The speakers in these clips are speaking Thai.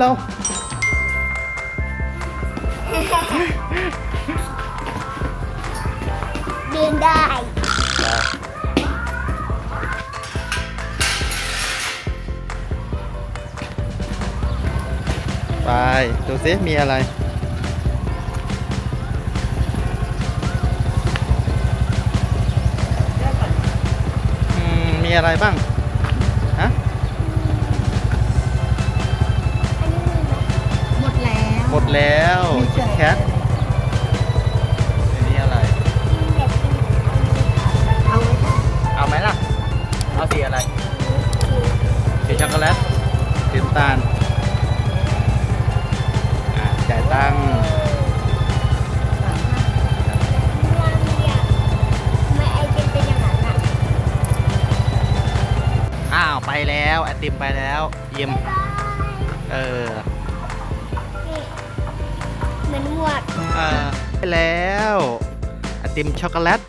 เราเดินได้ไปดูซิมีอะไรอืมมีอะไรบ้าง มดแล้วมีคิดแคทอันนี้อะไรมีแบบนี้อันนี้ค่ะเอาไว้ก่อนเอาไหมล่ะ เอาสีอะไร สีช็อกโกแลตสีน้ำตาลอ่าจ่ายตังค์ไม่ไอเป็นเป็นอย่างนั้นอะอ้าว ไปแล้วไอติมไปแล้ว เยี่ยม บ๊ายบาย เออนี่เห มือนหมวดเออไปแล้วไอติมช็อกโกแลต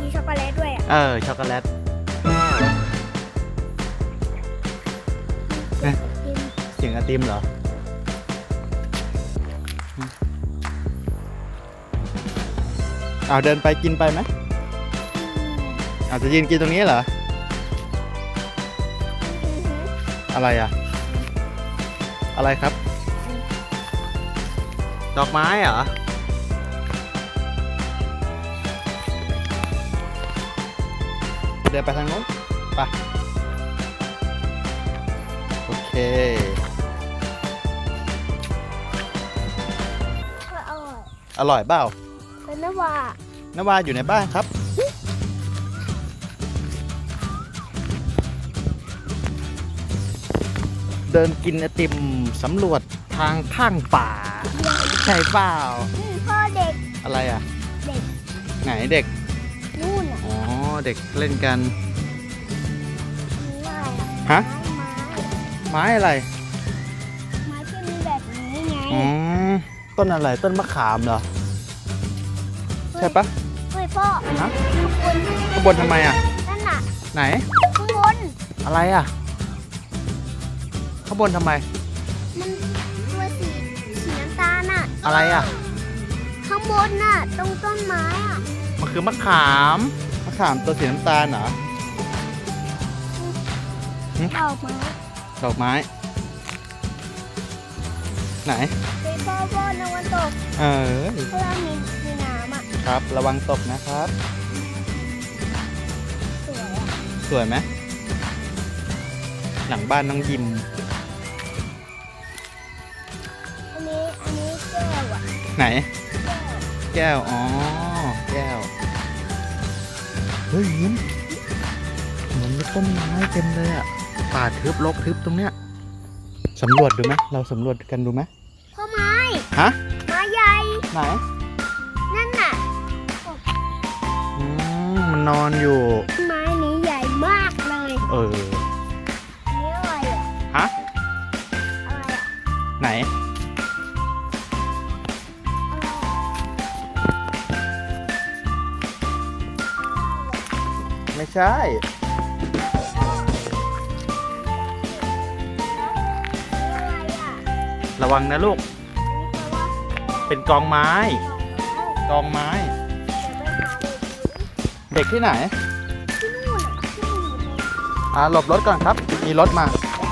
มีช็อกโกแลตด้วยอะเออ ช็อกโกแลต เอ๊ะ กินเสียงไอติมเหรอ เอาเดินไปกินไปไหมอาจจะยืนกินตรงนี้เหรออือหืออะไรอะ อะไรครับ ดอกไม้เหรอ เดินไปทางโน้นไปโอเคก็อร่อยอร่อยเปล่าเป็นนว่านวาอยู่ในบ้านครับ เดินกินไอติมสำรวจทางข้างป่า ใช่เปล่าอืมพ่อเด็กอะไรอะ เด็กไหนเด็ก นู่นอะอ๋อ เด็กเล่นกันนี่ว่าอะไรอะฮะ ไม้ไม้อะไรไม้ที่มีแบบนี้ไงอ๋อต้นอะไรต้นมะขามเหรอ ใช่ปะเฮ้ยพ่อฮะข้างบนข้างบนทำไมอะ นั่นน่ะไหน ข้างบนอะไรอะ ข้างบนทำไม มันตัวสีสีน้ำตาลน่ะอะไรอะ ข้างบนน่ะ ตรงต้นไม้อะมันคือมะขาม มะขามตัวสีน้ำตาลเหรอ ดอกไม้ดอกไม้ ไหนเฮ้ยพ่อพ่อในวันตกเออ เพื่อมีมีน้ำอะครับ ระวังตกนะครับ สวยอะสวยไหม หลังบ้านน้องยิม ไหนแก้วแก้ว อ๋อ แก้ว เฮ้ยยิ้มเหมือนมีต้นไม้เต็มเลยอะป่าทึบรกทึบตรงเนี้ยสำรวจดูไหมเราสำรวจกันดูไหมพ่อไม้ฮะไม้ใหญ่ ไหนนั่นน่ะอืมมันนอนอยู่ ไม้นี้ใหญ่มากเลยเอออันนี้อะไรอะฮะ ใช่อะไรอะระวังนะลูกอันนี้แปลว่าเป็นกองไม้ กองไม้ เดี๋ยวไปหาเด็กเด็กที่ไหนที่นู่นอะที่นู่นเลยอ่าหลบรถก่อนครับ มีรถมา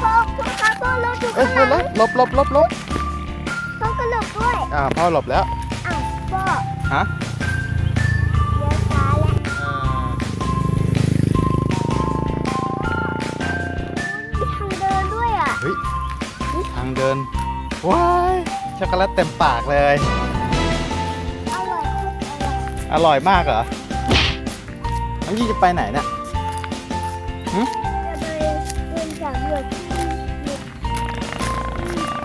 พ่อพ่อครับพ่อรถอยู่เอ้ยข้างหรลัถงหลบหลบหลบหลบพ่อก็หลบด้วย อ่าพ่อหลบแล้วอ้าว ว้ายช็อกโกแลตเต็มปากเลย อร่อยคุกอร่อยอร่อยมากเหรอ น้องยี่จะไปไหนเนี่ยจะไปเดินสำรวจที่เด็ก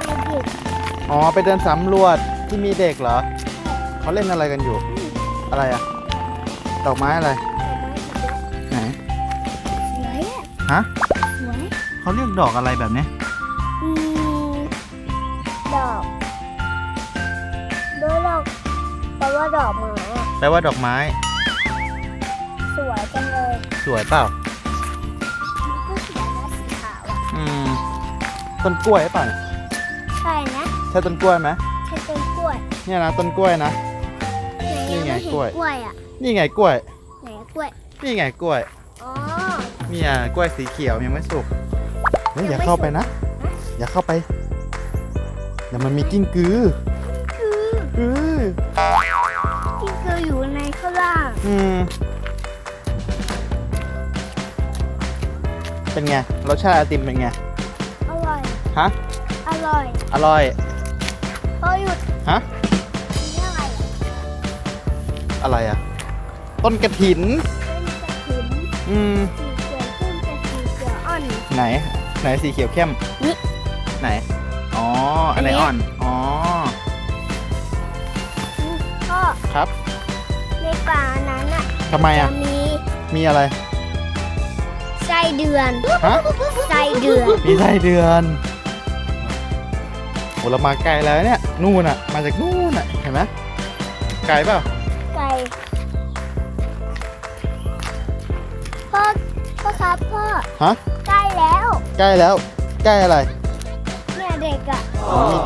ที่เด็กอ๋อ ไปเดินสำรวจที่มีเด็กเหรอ เขาเล่นอะไรกันอยู่ อะไรอะดอกไม้อะไร ไหน สวยอะฮะ สวยเขาเรียกดอกอะไรแบบนี้อืม ดอกโดยดอกแปลว่าดอกไม้อะแปลว่าดอกไม้ สวยจังเลยสวยเปล่า มันก็สีนะสีขาวอะต้นกล้วยหรือเปล่าเนี่ยใช่นะใช่ต้นกล้วยไหมใช่ต้นกล้วยเนี่ยนะต้นกล้วยนะไหนนี่ยังไงไม่เห็นกล้วย กล้วยอะนี่ไงกล้วย ไหนกล้วยนี่ไงกล้วย อ๋อ เนี่ยกล้วยสีเขียวยังไม่สุกเฮ้ยยังอย่าไม่เข้าไปสุกนะ อย่าเข้าไป เดี๋ยวมันมีกิ้งกือคืออือที่คืออยู่ในข้างล่าง อืม เป็นไง รสชาติไอติมเป็นไง อร่อย ฮะ อร่อยอร่อย พอหยุดฮะ นี่อะไรอะอะไรอะ ต้นกระถิน เป็นกระถิ่นอืม สีเขียวขึ้นเป็นสีเขียวอ่อน ไหน ไหนสีเขียวเข้ม นี่ ไหน อ๋อ อันไหนอันนี้อ่อน อ๋อพ่อครับในป่านั้นอะทำไมจะอะ มีมีอะไร ไส้เดือนฮะ ไส้เดือนมีไส้เดือนโหเรามาไกลแล้วเนี่ย นู่นอะ มาจากนู่นอะ เห็นไหมไกลเปล่า ไก่พ่อพ่อครับพ่อฮะ ใกล้แล้ว ใกล้แล้ว ใกล้อะไรเนี่ยเด็ กอะอ๋อมี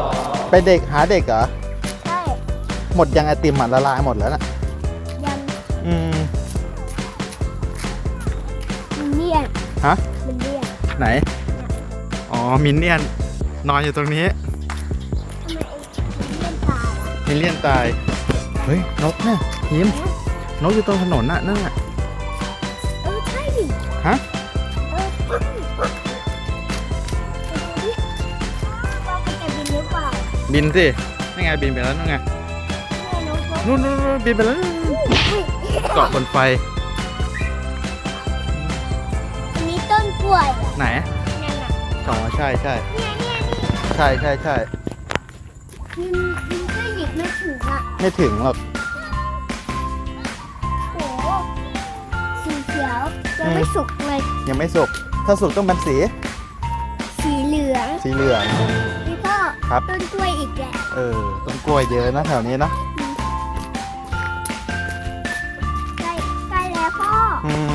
ไปเด็กหาเด็กเหรอ ใช่ หมดยังไอติมอะละลายหมดแล้วน่ะ ยังอืม มันเลี่ยนฮะ มันเลี่ยนไหน อ๋อ มินเนี่ยน นอนอยู่ตรงนี้ ทำไมไอ้มันเลี่ยนตายอะมินเลียนตาย เฮ้ย นกเนี่ยยิ้ม นกอยู่ตรงถนนน่ะนั่นน่ะ บินสินี่ไงบินไปแล้วนู่นไงเนี่ยนกนกนู่นนู่นนู่นบินไปแล้วอุ้ยเกาะบนไฟอันนี้ต้นกล้วยอะไหนนั่นน่ะอ๋อใช่ใช่เนี่ยเนี่ยนี่ใช่ใช่ใช่ยินยินก็หยิบไม่ถึงอะไม่ถึงหรอกโอ้โหสีเขียวยังไม่สุกเลยยังไม่สุกถ้าสุกต้องเป็นสี สีเหลืองสีเหลืองพี่พ่อ ครับ ต้นกล้วยอีกแล้วเออ ต้นกล้วยเยอะนะแถวนี้เนอะใกล้ใกล้แล้วพ่ออืม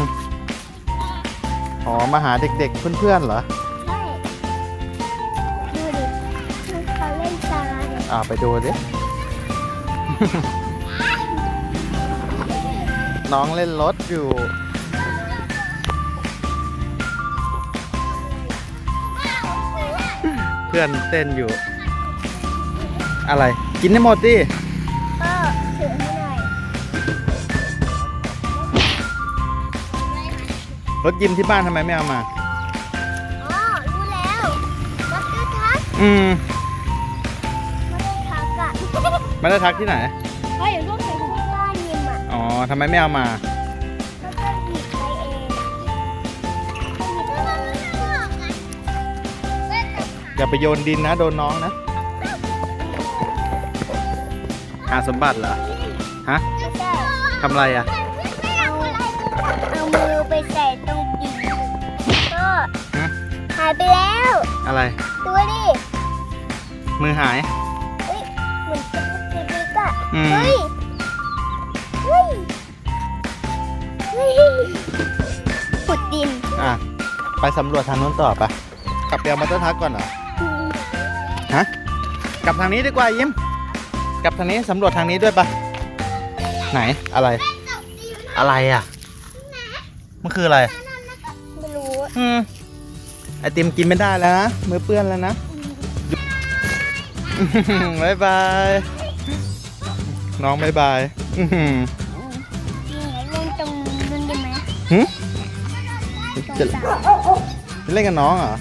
อ๋อ มาหาเด็กๆ เพื่อนๆ เหรอ ใช่ดูดิเขาเล่นทรายอ่าไปดูดิ น้องเล่นรถอยู่ เพื่อนเต้นอยู่ อะไร กินได้หมดดิพ่อถือให้หน่อยรถยิมที่บ้านทำไมไม่เอามา อ๋อ รู้แล้วมัตเตอร์ทักอืมมัตเตอร์ทักอะไม่ได้ทักที่ไหน เฮ้ยลูกเห็นที่บ้านยิมอะอ๋อทำไมไม่เอามาก็จะหยิบไปเองก็หยิบไปเองอย่าไปโยนดินนะ โดนน้องนะาสมบัติเหรอ ฮะไม่ใช่ทำอะไรอะเอาเอามือไปใส่ตรงปีกก็ฮะหายไปแล้ว อะไร ดูดิมือหายเฮ้ยเหมือนเป็นปีกอะอืม เฮ้ย เฮ้ย เฮ้ยขุดดิน อะ ไปสำรวจทางนู้นต่อปะกลับไปเอามาเตอร์ทักก่อนเหรอ ฮะ กลับทางนี้ดีกว่ายิ้ม กลับทางนี้สำรวจทางนี้ด้วยปะไหนอะไร อะไรอะ มันคืออะไร ไม่รู้อืมไอติมกินไม่ได้แล้วนะมือเปื้อนแล้วนะบายบาย น้องบายบายอื้อหือจริงเหรอเล่นตรงนู้นได้ไหมหึตรงจะสระจะเล่นกับน้องเหรอ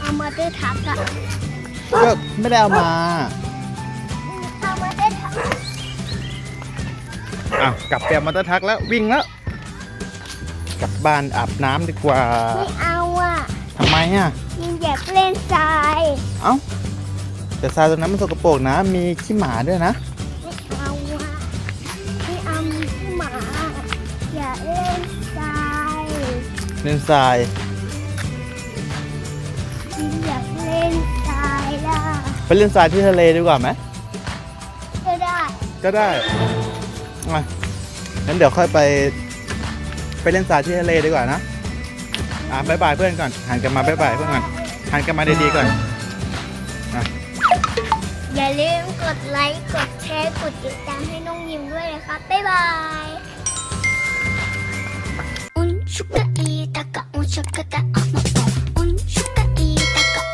เอามาเตอร์ทักอะก็ไม่ได้เอามาเอา อะกลับไปเอามาเตอร์ทักแล้ววิ่งแล้ว กลับบ้านอาบน้ำดีกว่าไม่เอาอะทำไมอะยิงอยากเล่นทรายเอ้าแต่ทรายตรงนั้นมันสกปรกนะ มีขี้หมาด้วยนะไม่เอาอะไม่เอามีขี้หมาอยากเล่นทรายเล่นทรายยิงอยากเล่นทรายล่ะไปเล่นทรายที่ทะเลดีกว่าไหมก็ได้ ก็ได้ มางั้นเดี๋ยวค่อยไปไปเล่นสาที่ทะเลดีกว่านะ อะบายบายเพื่อนก่อน หันกันมาบายบายเพื่อนก่อน หันกันมาดีๆก่อน อย่าลืมกดไลค์ กดแชร์ กดติดตามให้น้องยิ้มด้วยนะคะบ๊ายบายอุนชุกตะอีตะกะอุนชุกตะอ